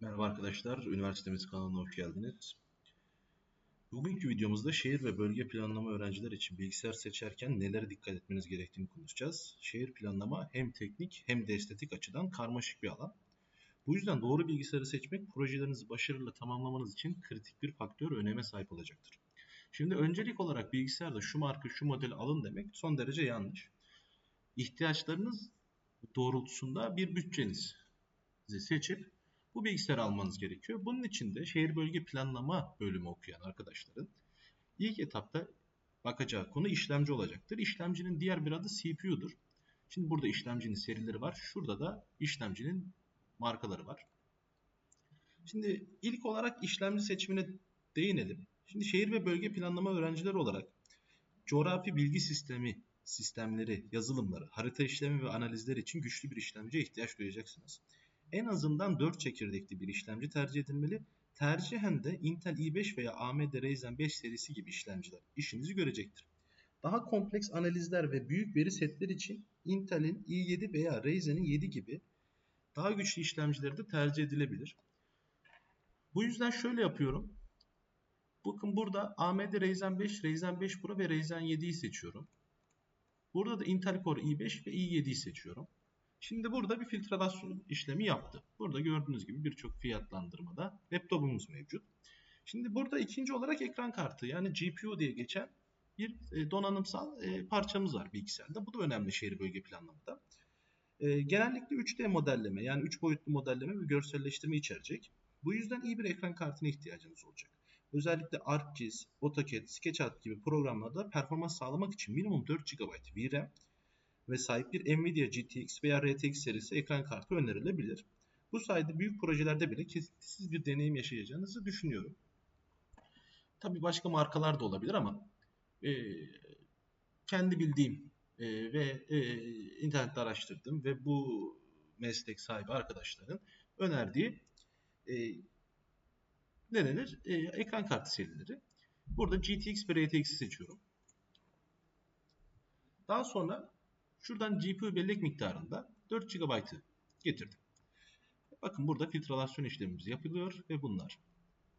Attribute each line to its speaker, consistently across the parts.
Speaker 1: Merhaba arkadaşlar, üniversitemiz kanalına hoş geldiniz. Bugünkü videomuzda şehir ve bölge planlama öğrenciler için bilgisayar seçerken nelere dikkat etmeniz gerektiğini konuşacağız. Şehir planlama hem teknik hem de estetik açıdan karmaşık bir alan. Bu yüzden doğru bilgisayarı seçmek projelerinizi başarıyla tamamlamanız için kritik bir faktör öneme sahip olacaktır. Şimdi öncelik olarak bilgisayarda şu marka şu modeli alın demek son derece yanlış. İhtiyaçlarınız doğrultusunda bir bütçenizi seçip bu bilgisayarı almanız gerekiyor. Bunun için de şehir bölge planlama bölümü okuyan arkadaşların ilk etapta bakacağı konu işlemci olacaktır. İşlemcinin diğer bir adı CPU'dur. Şimdi burada işlemcinin serileri var. Şurada da işlemcinin markaları var. Şimdi ilk olarak işlemci seçimine değinelim. Şimdi şehir ve bölge planlama öğrencileri olarak coğrafi bilgi sistemi sistemleri, yazılımları, harita işlemi ve analizleri için güçlü bir işlemciye ihtiyaç duyacaksınız en azından 4 çekirdekli bir işlemci tercih edilmeli. Tercihen de Intel i5 veya AMD Ryzen 5 serisi gibi işlemciler işinizi görecektir. Daha kompleks analizler ve büyük veri setleri için Intel'in i7 veya Ryzen'in 7 gibi daha güçlü işlemcileri de tercih edilebilir. Bu yüzden şöyle yapıyorum. Bakın burada AMD Ryzen 5, Ryzen 5 Pro ve Ryzen 7'yi seçiyorum. Burada da Intel Core i5 ve i7'yi seçiyorum. Şimdi burada bir filtrasyon işlemi yaptı. Burada gördüğünüz gibi birçok fiyatlandırmada laptopumuz mevcut. Şimdi burada ikinci olarak ekran kartı yani GPU diye geçen bir e, donanımsal e, parçamız var bilgisayarda. Bu da önemli şehir bölge planlamada. E, genellikle 3D modelleme yani 3 boyutlu modelleme ve görselleştirme içerecek. Bu yüzden iyi bir ekran kartına ihtiyacınız olacak. Özellikle ArcGIS, AutoCAD, SketchUp gibi programlarda performans sağlamak için minimum 4 GB VRAM ve sahip bir Nvidia GTX veya RTX serisi ekran kartı önerilebilir. Bu sayede büyük projelerde bile kesintisiz bir deneyim yaşayacağınızı düşünüyorum. Tabii başka markalar da olabilir ama e, kendi bildiğim e, ve e, internette araştırdım ve bu meslek sahibi arkadaşların önerdiği e, ne denir? E, ekran kartı serileri. Burada GTX ve RTX'i seçiyorum. Daha sonra Şuradan GPU bellek miktarında 4 GB'ı getirdim. Bakın burada filtralasyon işlemimiz yapılıyor ve bunlar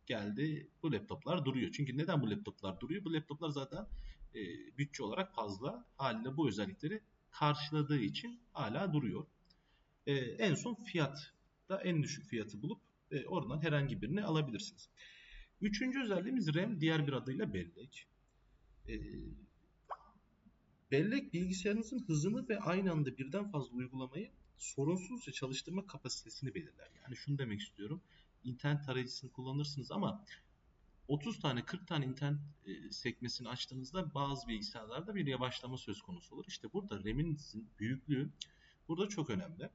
Speaker 1: geldi. Bu laptoplar duruyor. Çünkü neden bu laptoplar duruyor? Bu laptoplar zaten e, bütçe olarak fazla. Haliyle bu özellikleri karşıladığı için hala duruyor. E, en son fiyat da en düşük fiyatı bulup e, oradan herhangi birini alabilirsiniz. Üçüncü özelliğimiz RAM diğer bir adıyla bellek. E, Bellek bilgisayarınızın hızını ve aynı anda birden fazla uygulamayı sorunsuzca çalıştırma kapasitesini belirler. Yani şunu demek istiyorum. İnternet tarayıcısını kullanırsınız ama 30 tane 40 tane internet e, sekmesini açtığınızda bazı bilgisayarlarda bir yavaşlama söz konusu olur. İşte burada RAM'inizin büyüklüğü burada çok önemli.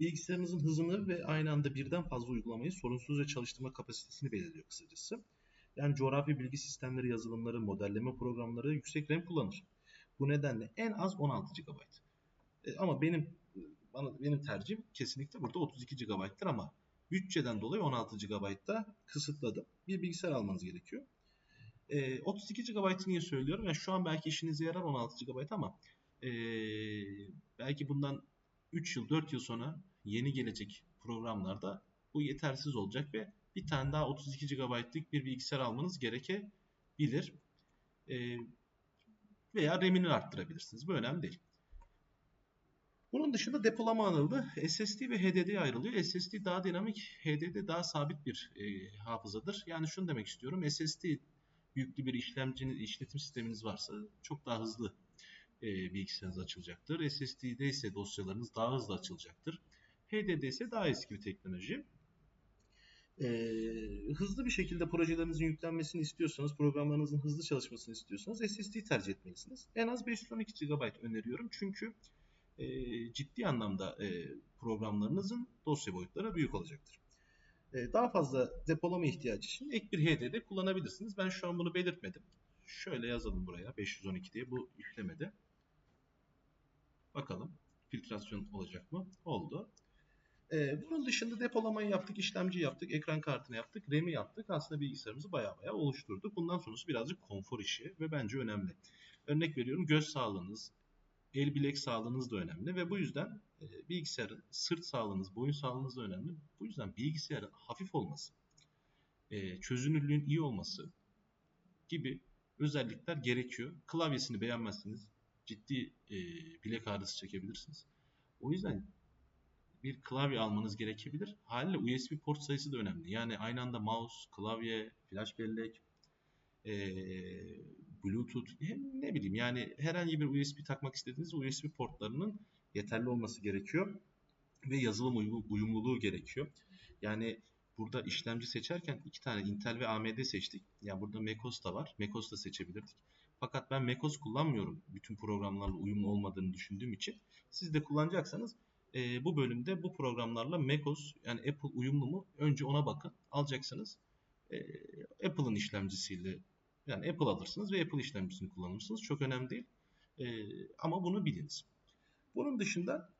Speaker 1: Bilgisayarınızın hızını ve aynı anda birden fazla uygulamayı sorunsuzca çalıştırma kapasitesini belirliyor kısacası. Yani coğrafi bilgi sistemleri yazılımları, modelleme programları yüksek RAM kullanır. Bu nedenle en az 16 GB. E, ama benim bana benim tercihim kesinlikle burada 32 GB'tır ama bütçeden dolayı 16 GB'da kısıtladım. Bir bilgisayar almanız gerekiyor. E, 32 GB'ı niye söylüyorum? Yani şu an belki işinize yarar 16 GB ama e, belki bundan 3 yıl 4 yıl sonra yeni gelecek programlarda bu yetersiz olacak ve bir tane daha 32 GB'lık bir bilgisayar almanız gerekebilir. E, veya RAM'ini arttırabilirsiniz. Bu önemli değil. Bunun dışında depolama alanı SSD ve HDD'ye ayrılıyor. SSD daha dinamik, HDD daha sabit bir e, hafızadır. Yani şunu demek istiyorum. SSD yüklü bir işlemciniz, işletim sisteminiz varsa çok daha hızlı e, bilgisayarınız açılacaktır. SSD'de ise dosyalarınız daha hızlı açılacaktır. HDD ise daha eski bir teknoloji e, hızlı bir şekilde projelerinizin yüklenmesini istiyorsanız, programlarınızın hızlı çalışmasını istiyorsanız SSD tercih etmelisiniz. En az 512 GB öneriyorum çünkü e, ciddi anlamda e, programlarınızın dosya boyutları büyük olacaktır. E, daha fazla depolama ihtiyacı için ek bir HDD kullanabilirsiniz. Ben şu an bunu belirtmedim. Şöyle yazalım buraya 512 diye bu işlemede. Bakalım filtrasyon olacak mı? Oldu. Ee, bunun dışında depolamayı yaptık, işlemci yaptık, ekran kartını yaptık, RAM'i yaptık. Aslında bilgisayarımızı baya baya oluşturduk. Bundan sonrası birazcık konfor işi ve bence önemli. Örnek veriyorum göz sağlığınız, el bilek sağlığınız da önemli ve bu yüzden e, bilgisayarın sırt sağlığınız, boyun sağlığınız da önemli. Bu yüzden bilgisayarın hafif olması, e, çözünürlüğün iyi olması gibi özellikler gerekiyor. Klavyesini beğenmezseniz ciddi e, bilek ağrısı çekebilirsiniz. O yüzden bir klavye almanız gerekebilir. Haliyle USB port sayısı da önemli. Yani aynı anda mouse, klavye, flash bellek, e, Bluetooth, ne bileyim yani herhangi bir USB takmak istediğiniz USB portlarının yeterli olması gerekiyor. Ve yazılım uyumluluğu gerekiyor. Yani burada işlemci seçerken iki tane Intel ve AMD seçtik. Yani burada MacOS da var. MacOS da seçebilirdik. Fakat ben macOS kullanmıyorum. Bütün programlarla uyumlu olmadığını düşündüğüm için. Siz de kullanacaksanız e, bu bölümde bu programlarla macOS yani Apple uyumlu mu? Önce ona bakın. Alacaksanız e, Apple'ın işlemcisiyle yani Apple alırsınız ve Apple işlemcisini kullanırsınız. Çok önemli değil. E, ama bunu biliniz. Bunun dışında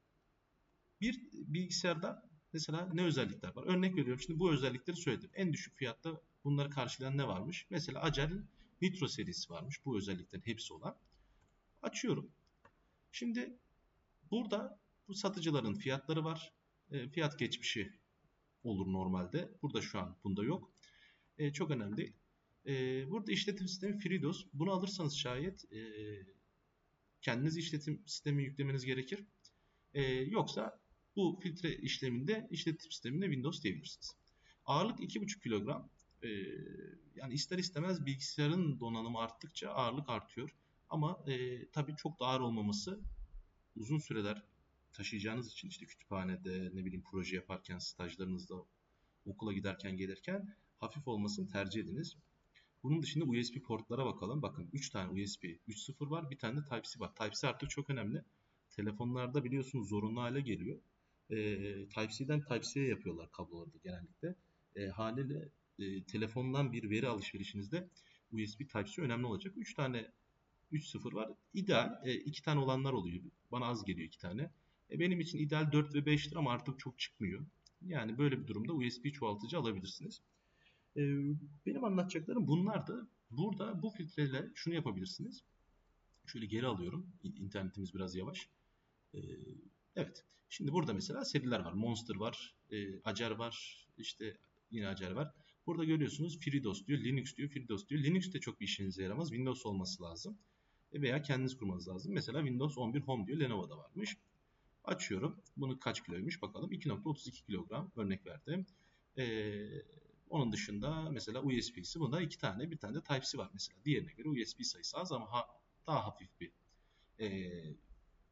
Speaker 1: bir bilgisayarda mesela ne özellikler var? Örnek veriyorum. Şimdi bu özellikleri söyledim. En düşük fiyatta bunları karşılayan ne varmış? Mesela Acel Nitro serisi varmış. Bu özelliklerin hepsi olan. Açıyorum. Şimdi burada bu satıcıların fiyatları var. E, fiyat geçmişi olur normalde. Burada şu an bunda yok. E, çok önemli. E, burada işletim sistemi FreeDOS. Bunu alırsanız şayet e, kendiniz işletim sistemi yüklemeniz gerekir. E, yoksa bu filtre işleminde işletim sistemine Windows diyebilirsiniz. Ağırlık 2,5 kilogram. E, yani ister istemez bilgisayarın donanımı arttıkça ağırlık artıyor. Ama e, tabii çok da ağır olmaması uzun süreler taşıyacağınız için işte kütüphanede ne bileyim proje yaparken stajlarınızda okula giderken gelirken hafif olmasını tercih ediniz. Bunun dışında USB portlara bakalım. Bakın 3 tane USB 3.0 var. Bir tane de Type-C var. Type-C artık çok önemli. Telefonlarda biliyorsunuz zorunlu hale geliyor. E, Type-C'den Type-C'ye yapıyorlar kabloları da genellikle. E, haliyle e, telefondan bir veri alışverişinizde USB Type-C önemli olacak. 3 tane 3.0 var. İdeal. E, iki tane olanlar oluyor. Bana az geliyor iki tane. E, benim için ideal 4 ve 5'tir ama artık çok çıkmıyor. Yani böyle bir durumda USB çoğaltıcı alabilirsiniz. E, benim anlatacaklarım bunlardı. Burada bu filtreyle şunu yapabilirsiniz. Şöyle geri alıyorum. İnternetimiz biraz yavaş. E, evet. Şimdi burada mesela seriler var. Monster var. E, Acer var. İşte yine Acer var. Burada görüyorsunuz FreeDOS diyor, Linux diyor, FreeDOS diyor. Linux de çok bir işinize yaramaz. Windows olması lazım. Veya kendiniz kurmanız lazım. Mesela Windows 11 Home diyor. Lenovo'da varmış. Açıyorum. Bunu kaç kiloymuş bakalım. 2.32 kilogram örnek verdim. Ee, onun dışında mesela USB'si bunda iki tane bir tane de Type-C var mesela. Diğerine göre USB sayısı az ama ha, daha hafif bir e,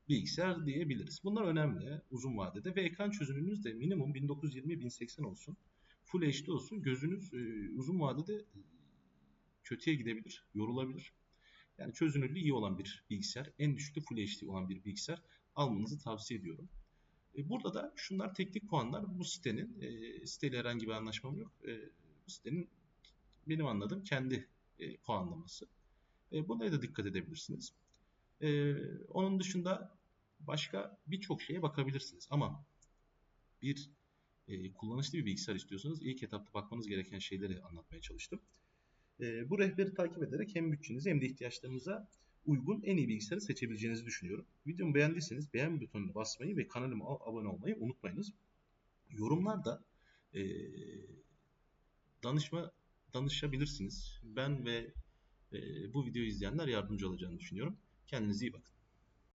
Speaker 1: bilgisayar diyebiliriz. Bunlar önemli uzun vadede ve ekran çözünürlüğünüz de minimum 1920-1080 olsun. Full HD olsun. Gözünüz e, uzun vadede kötüye gidebilir, yorulabilir. Yani çözünürlüğü iyi olan bir bilgisayar, en düşükte Full HD olan bir bilgisayar almanızı tavsiye ediyorum. E, burada da şunlar teknik puanlar. Bu sitenin, e, siteyle herhangi bir anlaşmam yok. E, bu sitenin benim anladığım kendi e, puanlaması. E, buna da dikkat edebilirsiniz. E, onun dışında başka birçok şeye bakabilirsiniz. Ama bir e, kullanışlı bir bilgisayar istiyorsanız ilk etapta bakmanız gereken şeyleri anlatmaya çalıştım. E, bu rehberi takip ederek hem bütçenize hem de ihtiyaçlarınıza uygun en iyi bilgisayarı seçebileceğinizi düşünüyorum. Videomu beğendiyseniz beğen butonuna basmayı ve kanalıma abone olmayı unutmayınız. Yorumlarda e, danışma danışabilirsiniz. Ben ve e, bu videoyu izleyenler yardımcı olacağını düşünüyorum. Kendinize iyi bakın.